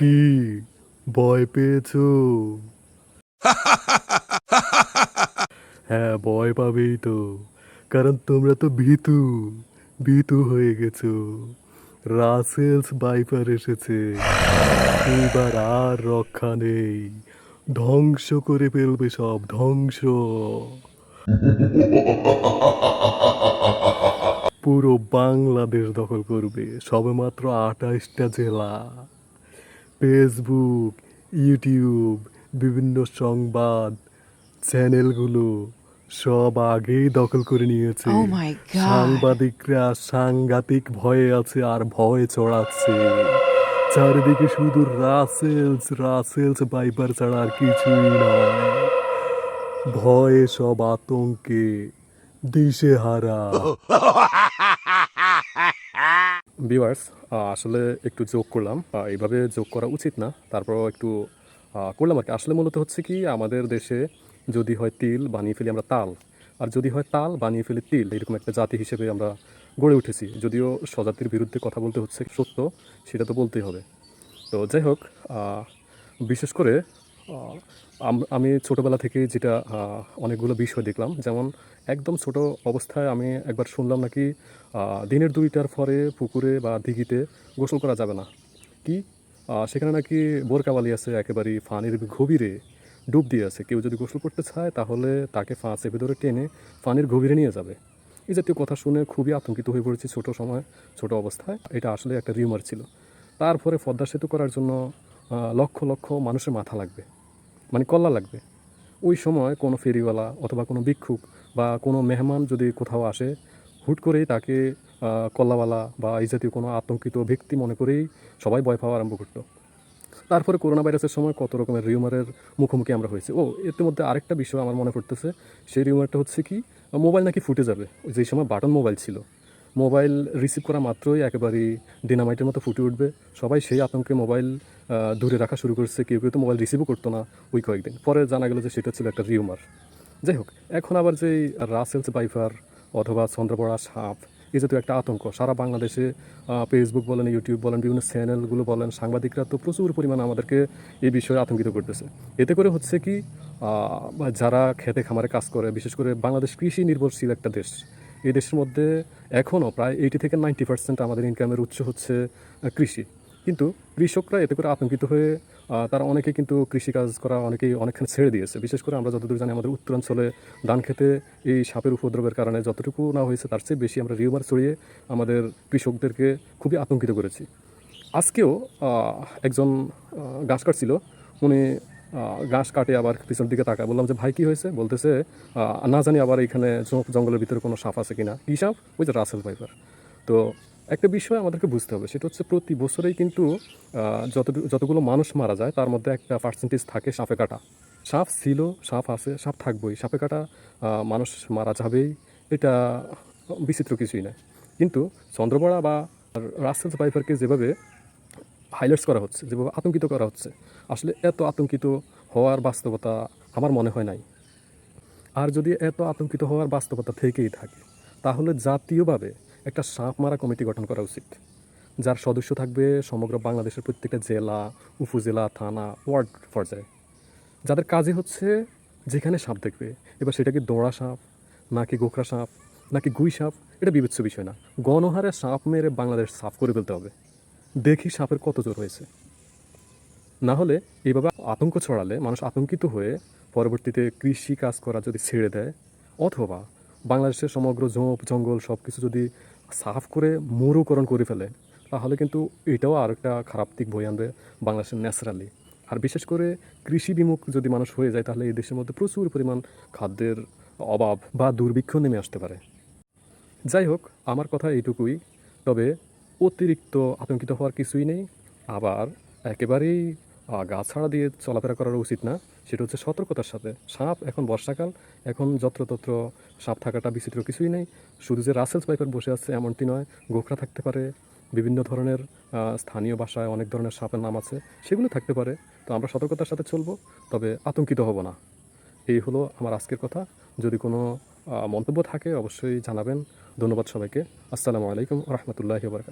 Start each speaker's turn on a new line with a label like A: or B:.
A: কি ভয় পেয়েছ? হ্যাঁ ভয় পাবেই তো। কারণ তোমরা তো ভীতু ভীতু হয়ে গেছো। রাসেলস বাইপার এসেছে। এবার আর রক্ষা নেই। ধ্বংস করে ফেলবে সব, ধ্বংস। পুরো বাংলাদেশ দখল করবে, সবেমাত্র আঠাশটা জেলা। ফেসবুক ইউটিউব বিভিন্ন সংবাদ চ্যানেলগুলো সব আগেই দখল করে নিয়েছে।
B: Oh.
A: সাংবাদিকরা সাংঘাতিক ভয়ে আছে আর ভয় চড়াচ্ছে। চারিদিকে শুধু রাসেলস রাসেলস বাইপার ছাড়া আর কিছুই নয়। ভয়ে সব আতঙ্কে দিশে হারা ভিউয়ার্স আসলে একটু যোগ করলাম। এইভাবে যোগ করা উচিত না। তারপর একটু করলাম আর কি। আসলে মূলত হচ্ছে কি, আমাদের দেশে যদি হয় তিল, বানিয়ে ফেলি আমরা তাল। আর যদি হয় তাল, বানিয়ে ফেলি তিল, এরকম একটা জাতি হিসেবে আমরা গড়ে উঠেছি। যদিও স্বজাতির বিরুদ্ধে কথা বলতে হচ্ছে, সত্য, সেটা তো বলতেই হবে। তো যাই হোক বিশেষ করে আম- ছোটোবেলা থেকে যেটা অনেকগুলো বিষয় দেখলাম। যেমন একদম ছোট অবস্থায় আমি একবার শুনলাম নাকি দিনের দুইটার পরে পুকুরে বা দিঘিতে গোসল করা যাবে না। কি? সেখানে নাকি বোরকাবালি আছে, একেবারেই ফানির গভীরে ডুব দিয়ে আছে। কেউ যদি গোসল করতে চায়, তাহলে তাকে ফাঁসে ভেতরে টেনে ফানির গভীরে নিয়ে যাবে। এই জাতীয় কথা শুনে খুবই আতঙ্কিত হয়ে পড়েছি ছোট সময়, ছোট অবস্থায়। এটা আসলে একটা রিউমার ছিল। তারপরে পদ্মা সেতু করার জন্য লক্ষ লক্ষ মানুষের মাথা লাগবে। মানে কল্লা লাগবে। ওই সময় কোনো ফেরিওয়ালা অথবা কোনো ভিক্ষুক বা কোনো মেহমান যদি কোথাও আসে, হুট করেই তাকে কল্লাওয়ালা বা এই জাতীয় কোনো আতঙ্কিত ব্যক্তি মনে করেই সবাই ভয় পাওয়া আরম্ভ করতো তারপরে করোনা ভাইরাসের সময় কত রকমের রিউমারের মুখোমুখি আমরা হয়েছি। ও, এর মধ্যে আরেকটা বিষয় আমার মনে পড়তেছে। সেই রিউমারটা হচ্ছে কি, মোবাইল নাকি ফুটে যাবে? ওই যে সময় বাটন মোবাইল ছিল। মোবাইল রিসিভ করা মাত্রই একেবারেই ডিনামাইটের মতো ফুটে উঠবে। সবাই সেই আতঙ্কে মোবাইল দূরে রাখা শুরু করছে। কেউ কেউ তো মোবাইল রিসিভও করতো না ওই কয়েকদিন। পরে জানা গেল যে সেটা ছিল একটা রিউমার যাই হোক, এখন আবার যে রাসেলস বাইফার অথবা চন্দ্রপড়া সাপ এই জাতীয় একটা আতঙ্ক। সারা বাংলাদেশে ফেসবুক বলেন ইউটিউব বলেন, বিভিন্ন চ্যানেলগুলো বলেন, সাংবাদিকরা তো প্রচুর পরিমাণে আমাদেরকে এই বিষয়ে আতঙ্কিত করতেছে। এতে করে হচ্ছে কি যারা খেতে খামারে কাজ করে, বিশেষ করে বাংলাদেশ কৃষি নির্ভরশীল একটা দেশ এই দেশের মধ্যে এখনও প্রায় এইটি থেকে নাইনটি পার্সেন্ট আমাদের ইনকামের উৎস হচ্ছে কৃষি। কিন্তু কৃষকরা এতে করে আতঙ্কিত হয়ে তারা অনেকে কিন্তু কৃষিকাজ করা অনেকেই অনেকখানি ছেড়ে দিয়েছে। বিশেষ করে আমরা যতদূর জানি আমাদের উত্তরাঞ্চলে ধান খেতে এই সাপের উপদ্রবের কারণে যতটুকু না হয়েছে, তার চেয়ে বেশি আমরা রিউমার ছড়িয়ে আমাদের কৃষকদেরকে খুবই আতঙ্কিত করেছি। আজকেও একজন গাছ কাটছিল। উনি ঘাস কাটে আবার পিছন দিকে তাকায়। বললাম যে, ভাই, কি হয়েছে? বলতেছে না জানি আবার এখানে জঙ্গলের ভিতরে কোনো সাপ আছে কিনা। কী সাপ? ওই যে রাসেল ভাইপার। তো একটা বিষয় আমাদেরকে বুঝতে হবে, সেটা হচ্ছে প্রতি বছরেই কিন্তু যত যতগুলো মানুষ মারা যায়, তার মধ্যে একটা পার্সেন্টেজ থাকে সাপে কাটা। সাপ ছিল, সাপ আছে, সাপ থাকবেই। সাপে কাটা মানুষ মারা যাবেই, এটা বিচিত্র কিছুই না কিন্তু চন্দ্রবড়া বা রাসেল ভাইপারকে যেভাবে হাইলাইটস করা হচ্ছে, যেভাবে আতঙ্কিত করা হচ্ছে। আসলে এত আতঙ্কিত হওয়ার বাস্তবতা আমার মনে হয় নাই। আর যদি এত আতঙ্কিত হওয়ার বাস্তবতা থেকেই থাকে, তাহলে জাতীয়ভাবে একটা সাপ মারা কমিটি গঠন করা উচিত, যার সদস্য থাকবে সমগ্র বাংলাদেশের প্রত্যেকটা জেলা, উপজেলা, থানা, ওয়ার্ড পর্যায়ে। যাদের কাজে হচ্ছে যেখানে সাপ দেখবে, এবার সেটা কি দৌড়া সাপ, নাকি গোখরা সাপ, নাকি গুই সাপ, এটা বিবেচ্য বিষয় না। গণহারে সাপ মেরে বাংলাদেশ সাফ করে ফেলতে হবে। দেখি সাপের কত জোর হয়েছে। না হলে এইভাবে আতঙ্ক ছড়ালে মানুষ আতঙ্কিত হয়ে পরবর্তীতে কৃষি কাজ করা যদি ছেড়ে দেয়, অথবা বাংলাদেশের সমগ্র ঝোপ জঙ্গল সব কিছু যদি সাফ করে মরুকরণ করে ফেলে, তাহলে কিন্তু এটাও আর একটা খারাপ দিক বই আনবে বাংলাদেশের ন্যাচারালি। আর বিশেষ করে কৃষি বিমুখ যদি মানুষ হয়ে যায়, তাহলে এই দেশের মধ্যে প্রচুর পরিমাণ খাদ্যের অভাব বা দুর্ভিক্ষ নেমে আসতে পারে। যাই হোক, আমার কথা এইটুকুই। তবে অতিরিক্ত আতঙ্কিত হওয়ার কিছুই নেই। আবার একেবারেই আহ, গা ছাড়া দিয়ে চলাফেরা করার উচিত না। সেটা হচ্ছে সতর্কতার সাথে। সাপ এখন বর্ষাকাল এখন যত্রতত্র সাপ থাকাটা বিচিত্র কিছুই নেই। শুধু যে রাসেলস পাইপার বসে আছে এমনটি নয় গোখরা থাকতে পারে বিভিন্ন ধরনের স্থানীয় ভাষায় অনেক ধরনের সাপের নাম আছে সেগুলো থাকতে পারে। তো আমরা সতর্কতার সাথে চলবো তবে আতঙ্কিত হব না। এই হলো আমার আজকের কথা। যদি কোনো মন্তব্য থাকে অবশ্যই জানাবেন। ধন্যবাদ সবাইকে। আসসালামু আলাইকুম রহমতুল্লাহি বারকাত